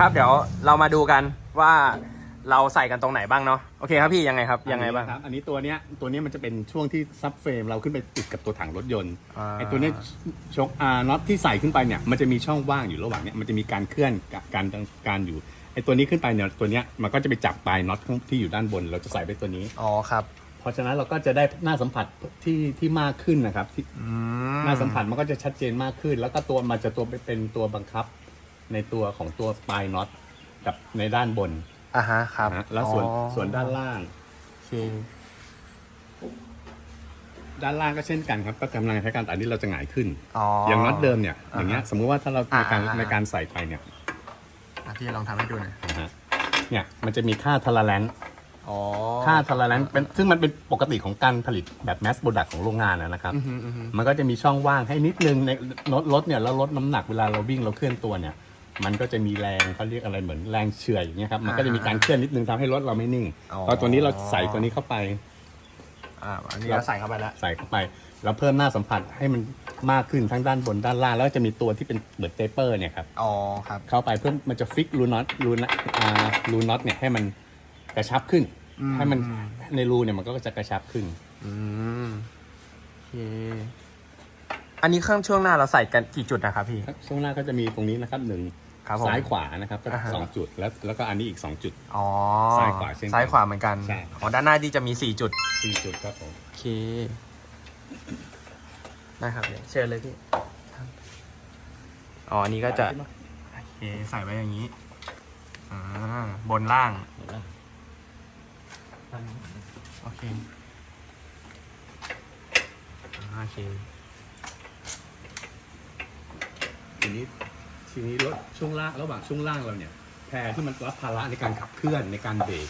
ครับ เดี๋ยวเรามาดูกันว่าเราใส่กันตรงไหนบ้างเนาะโอเคครับพี่ยังไงครับยังไงบ้างครับอันนี้ตัวเนี้ยตัวเนี้ยมันจะเป็นช่วงที่ซับเฟรมเราขึ้นไปติดกับตัวถังรถยนต์อ่า ไอ้ตัวเนี้ยชกอ่าน็อตที่ใส่ขึ้นไปเนี่ยมันจะมีช่องว่างอยู่ระหว่างเนี้ยมันจะมีการเคลื่อนการการอยู่ไอ้ตัวนี้ขึ้นไปเนี่ยตัวเนี้ยมันก็จะไปจับปลายน็อตข้างที่อยู่ด้านบน เราจะใส่ไปตัวนี้ อ๋อครับเพราะฉะนั้นเราก็จะได้หน้าสัมผัสที่ที่มากขึ้นนะครับที่อืมหน้าสัมผัสมันก็จะชัดเจนมากขึ้น แล้วก็ตัวมันจะตัวเป็นตัวบังคับ ในตัวของตัวปลายน็อตกับในด้านบนอ่าฮะครับนะฮะแล้วส่วนอ๋อส่วนด้านล่างโอเคด้านล่างก็เช่นกันครับ ก็กำลังใช้การแต่อันนี้เราจะหงายขึ้น อ๋ออ อย่างน็อตเดิมเนี่ยอย่างเงี้ยอ่าฮะสมมุติว่าถ้าเราในการอ่าอ่า ในการใส่ไปเนี่ยอะพี่ลองทำให้ดูหน่อยนะฮะเนี่ยมันจะมีค่าทาราแลนอ๋อค่าทาราแลนเป็นซึ่งมันเป็นปกติของการผลิตแบบแมสโปรดักของโรงงานนะนะครับ อือฮึอือฮึมันก็จะมีช่องว่างให้นิดนึงในรถรถเนี่ยแล้วลดน้ำหนักเวลาเราวิ่งเราเคลื่อนตัวเนี่ย มันก็จะมีแรงเขาเรียกอะไรเหมือนแรงเฉื่อยอย่างเงี้ยครับมันก็จะมีการเคลื่อนนิดนึงทำให้รถเราไม่นิ่งอ๋อ พอตัวนี้เราใส่ตัวนี้เข้าไป อ่าอันนี้เราใส่เข้าไปแล้ว ใส่เข้าไป แล้วเพิ่มหน้าสัมผัสให้มันมากขึ้นทั้งด้านบนด้านล่าง แล้วก็จะมีตัวที่เป็นเหมือนเตเปอร์เนี่ยครับอ๋อครับ เข้าไปเพื่อมันจะฟิกรูน็อตรูนอ่ารูน็อตเนี่ยให้มันกระชับขึ้น อืม ให้มันในรูเนี่ยมันก็จะกระชับขึ้น อืมโอเคอันนี้เครื่องช่วงหน้าเราใส่กันกี่จุดนะครับพี่ช่วงหน้าก็จะมีตรงนี้นะครับหนึ่ง ครับผมซ้ายขวานะครับก็อ่าฮะ สองจุดแล้วแล้วก็อันนี้อีกสองจุด อ๋อซ้ายขวาเช่นกันซ้ายขวาเหมือนกันใช่ อ๋อด้านหน้าที่จะมีสี่จุด สี่จุดครับผม โอเค ได้ครับเดี๋ยวเชิญเลยพี่อ๋ออันนี้ก็จะ โอเค ใส่ไว้อย่างนี้ อ่า บนล่าง โอเคอ่าโอเค ทีนี้ ทีนี้รถช่วงล่างระหว่างช่วงล่างเราเนี่ยแพรที่มันรับภาระในการขับเคลื่อนในการเบรก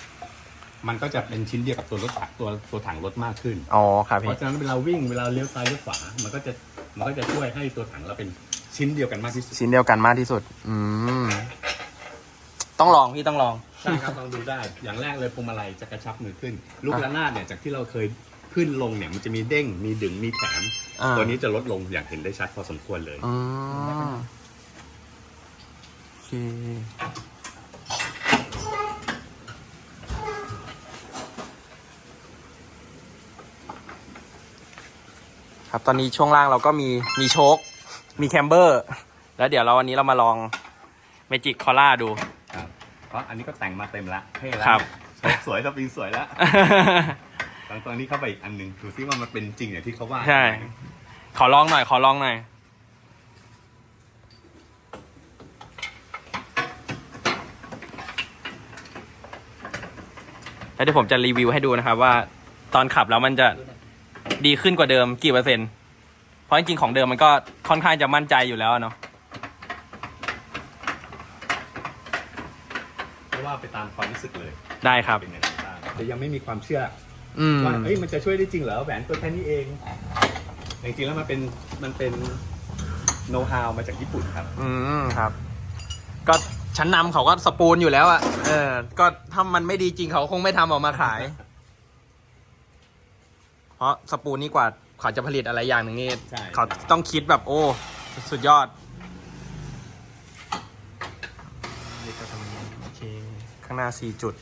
มันก็จะเป็นชิ้นเดียวกับตัวรถถังตัวตัวถังรถมากขึ้น อ๋อครับเพพี่ ราะฉะนั้นเวลาวิ่งเวลาเลี้ยวซ้ายเลี้ยวขวา มันก็จะมันก็จะช่วยให้ตัวถังเราเป็นชิ้นเดียวกันมากที่สุดชิ้นเดียวกันมากที่สุด อืม ต้องลองพี่ต้องลอง ใช่ครับลองดูได้ อย่างแรกเลยพวงมาลัยจะกระชับมือขึ้น ลูกระนาดเนี่ยจากที่เราเคยขึ้นลงเนี่ยมันจะมีเด้งมีดึงมีแถมอ่า ตัวนี้จะลดลงอย่างเห็นได้ชัดพอสมควรเลย อืมโอเคครับตอนนี้ช่วงล่างเราก็มีมีโชค มีแคมเบอร์ แล้วเดี๋ยวเราวันนี้เรามาลองเมจิกคอล่าดู ครับเพราะอันนี้ก็แต่งมาเต็มละเท่แล้วครับเนี่ยสวยสปริงสวยแล้วตอนตอนนี้เข้าไปอีกอันหนึ่งดูซิว่ามันเป็นจริงอย่างที่เขาว่าใช่ ขอลองหน่อย ขอลองหน่อย แล้วเดี๋ยวผมจะรีวิวให้ดูนะครับว่าตอนขับแล้วมันจะดีขึ้นกว่าเดิมกี่เปอร์เซ็นต์ เพราะจริงๆของเดิมมันก็ค่อนข้างจะมั่นใจอยู่แล้วเนาะเพราะว่าไปตามความรู้สึกเลยได้ครับ เป็นยังไงบ้างแต่ยังไม่มีความเชื่ออืม ว่าเอ้ยมันจะช่วยได้จริงเหรอแหวนตัวแค่นี้เองแต่จริงๆแล้วมันเป็นมันเป็นโน้ตฮาวมาจากญี่ปุ่นครับ อืมครับ ก็ ชั้นนำเขาก็สปูนอยู่แล้วอะเออ ก็ถ้ามันไม่ดีจริงเขาคงไม่ทำออกมาขาย เพราะสปูนนี่กว่าเขาจะผลิตอะไรอย่างหนึ่งนี่ใช่ เขาต้องคิดแบบโอ้ สุดยอดนี่ก็ทำโอเค ข้างหน้าสี่จุด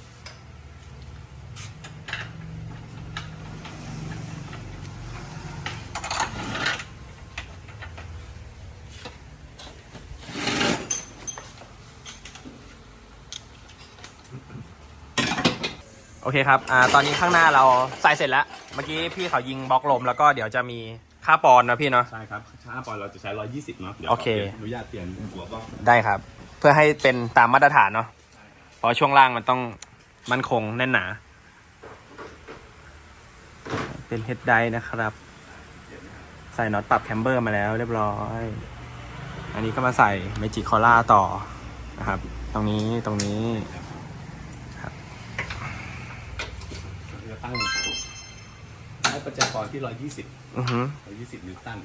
โอเคครับอ่าตอนนี้ข้างหน้าเราใส่เสร็จแล้ว เมื่อกี้พี่เขายิงบล็อกลม แล้วก็เดี๋ยวจะมีค่าปอนด์นะพี่เนาะ ใช่ครับช้าปอยเราจะใช้ 120 เนาะ เดี๋ยวโอเคขออนุญาตเปลี่ยนหัวบล็อกได้ครับ เพื่อให้เป็นตามมาตรฐานเนาะเพราะช่วงล่างมันต้องมั่นคงแน่นหนา เป็นเฮดไดนะครับ ใส่น็อตปรับแคมเบอร์มาแล้วเรียบร้อย อันนี้ก็มาใส่เมจิคอล่าต่อนะครับ ตรงนี้ตรงนี้ ตั้งให้ประชากรที่ร้อยยี่สิบร้อยยี่สิบนิวตัน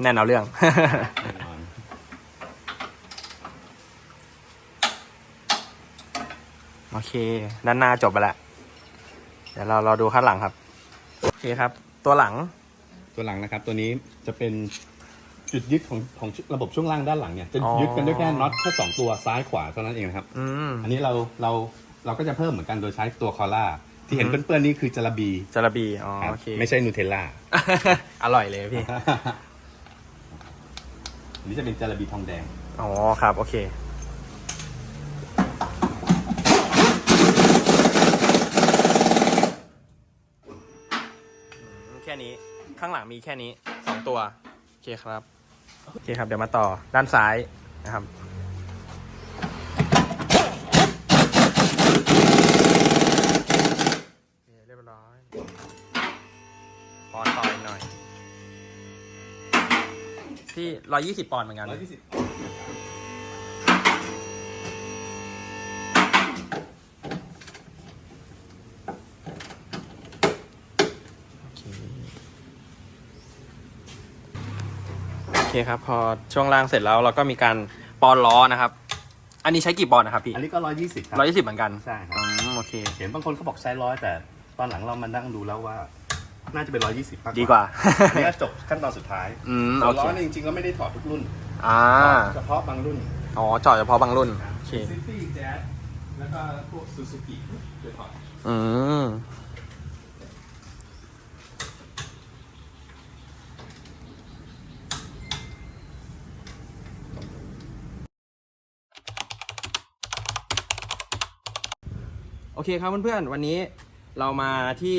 แน่นเอาเรื่อง เคด้านหน้าจบไปแล้วเดี๋ยวเราเราดูข้างหลังครับ โอเคครับ ตัวหลัง ตัวหลังนะครับ ตัวนี้จะเป็นจุดยึดของของระบบช่วงล่างด้านหลังเนี่ยจะอ๋อ ยึดกันด้วยแค่น็อตแค่สองตัวซ้ายขวาเท่านั้นเองนะครับ อืม อันนี้เราเราเราก็จะเพิ่มเหมือนกันโดยใช้ตัวคอล่าที่เห็นอืม เปื้อนๆนี่คือจาระบีจาระบีอ๋อครับโอเคไม่ใช่นูเทลล่า อร่อยเลยพี่ อันนี้จะเป็นจาระบีทองแดง อ๋อครับ โอเคแค่นี้ ข้างหลังมีแค่นี้สองตัวโอเคครับโอเคครับเดี๋ยวมาต่อด้านซ้ายนะครับโอเคเรียบร้อยปอนด์ต่ออีกหน่อย ที่ร้อยยี่สิบปอนด์เหมือนกัน 120 คครับ พอช่วงล่างเสร็จแล้วเราก็มีการปอนล้อนะครับ อันนี้ใช้กี่ปอนด์นะครับพี่อันนี้ก็120ครับร้อยยี่สิบเหมือนกันใช่ครับอืมโอเค เห็นบางคนเขาบอกใช้ร้อยแต่ตอนหลังเรามานั่งดูแล้วว่า น่าจะเป็น120มากดีกว่าอันนี้ก็จบขั้นตอนสุดท้ายอืมตัโอวเคล้อเนี่ยจริงๆแล้วไม่ได้ถอดทุกรุ่นอ่าเฉพาะบางรุ่นอ๋อจอดเฉพาะบางรุ่นโอเคซิตี้แจ๊สแล้วก็พวกซูซูกิจะถอดอืม เคครับเพื่อนๆ วันนี้เรามาที่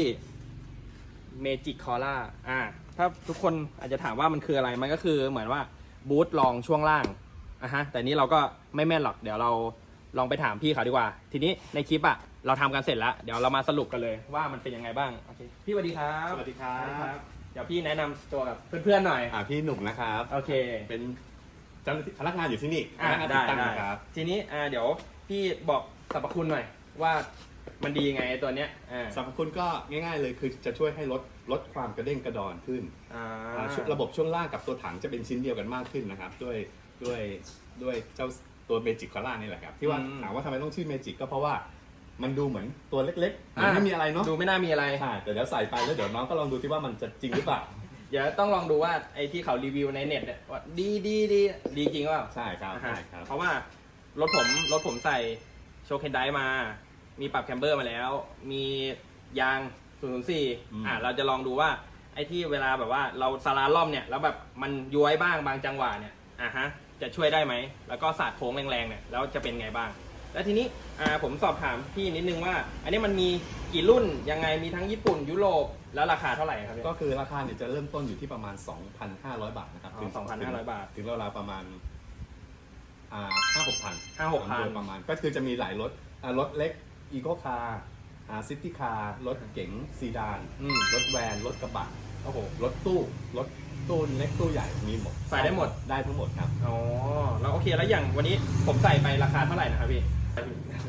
เมจิกคอล่าอ่า ถ้าทุกคนอาจจะถามว่ามันคืออะไร มันก็คือเหมือนว่าบูทลองช่วงล่างอะฮะ แต่นี้เราก็ไม่แม่นหรอก เดี๋ยวเราลองไปถามพี่เขาดีกว่า ทีนี้ในคลิปอะเราทำกันเสร็จแล้ว เดี๋ยวเรามาสรุปกันเลยว่ามันเป็นยังไงบ้าง โอเค พี่สวัสดีครับ สวัสดีครับ เดี๋ยวพี่แนะนำตัวกับเพื่อนๆหน่อย อ่าพี่หนุ่มนะครับ โอเค เป็นเจ้าหน้าที่พนักงานอยู่ที่นี่อ่าพนักงานได้ติดตั้งได้นะครับ ทีนี้อ่าเดี๋ยวพี่บอกสรรพคุณหน่อยว่า มันดียังไงไอ้ตัวเนี้ยอ่าสรรพคุณก็ง่ายๆเลยคือจะช่วยให้ลดลดความกระเด้งกระดอนขึ้นอ่าอ่าชุดระบบช่วงล่างกับตัวถังจะเป็นชิ้นเดียวกันมากขึ้นนะครับ ด้วยด้วยด้วยเจ้าตัวเมจิกคอล่านี่แหละครับ ที่ว่าถามว่าทำไมต้องชื่อเมจิกก็เพราะว่ามันดูเหมือนตัวเล็กๆมันไม่มีอะไรเนาะดูไม่น่ามีอะไรใช่แต่เดี๋ยวใส่ไปแล้วเดี๋ยวน้องก็ลองดูที่ว่ามันจะจริงหรือเปล่าเดี๋ยวต้องลองดูว่าไอ้ที่เขารีวิวในเน็ตเนี่ยว่าดีดีดีดีจริงหรือเปล่าใช่ครับอ่าใช่ฮะครับ เพราะว่ารถผมรถผมใส่โชคเคนไดมา มีปรับแคมเบอร์มาแล้ว มียาง 004อ่าเราจะลองดูว่าไอ้ที่เวลาแบบว่าเราสลาล่อมเนี่ยแล้วแบบมันย้วยบ้างบางจังหวะเนี่ยอ่าฮะจะช่วยได้ไหม แล้วก็สาดโค้งแรงๆเนี่ยแล้วจะเป็นไงบ้าง แล้วทีนี้อ่าผมสอบถามพี่นิดนึงว่า อันนี้มันมีกี่รุ่นยังไงมีทั้งญี่ปุ่นยุโรปแล้วราคาเท่าไหร่ครับพี่ ก็คือราคาเนี่ยจะเริ่มต้นอยู่ที่ประมาณ 2,500 บาทนะครับอ๋อ2,500บาทถึงราวๆประมาณอ่าห้าหกพันห้าหกพันโดยประมาณก็คือจะมีหลายรถอ่ารถเล็ก อีโคคาร์อ่าซิตี้คาร์รถเก๋งซีดานอืมรถแวน รถกระบะโอ้โหรถตู้ รถตู้เล็กตู้ใหญ่มีหมดใส่ได้หมด ได้ทั้งหมดครับ อ๋อ แล้วโอเค แล้วอย่างวันนี้ผมใส่ไปราคาเท่าไหร่นะครับพี่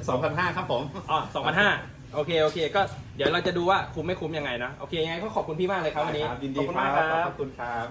2,500ครับผม อ๋อสองพันห้าโอเค โอเค ก็เดี๋ยวเราจะดูว่าคุ้มไม่คุ้มยังไงนะ โอเค ยังไงก็ขอบคุณพี่มากเลยครับวันนี้ได้ยินขดีอบคุณครัมากบครับ ขอบคุณครับ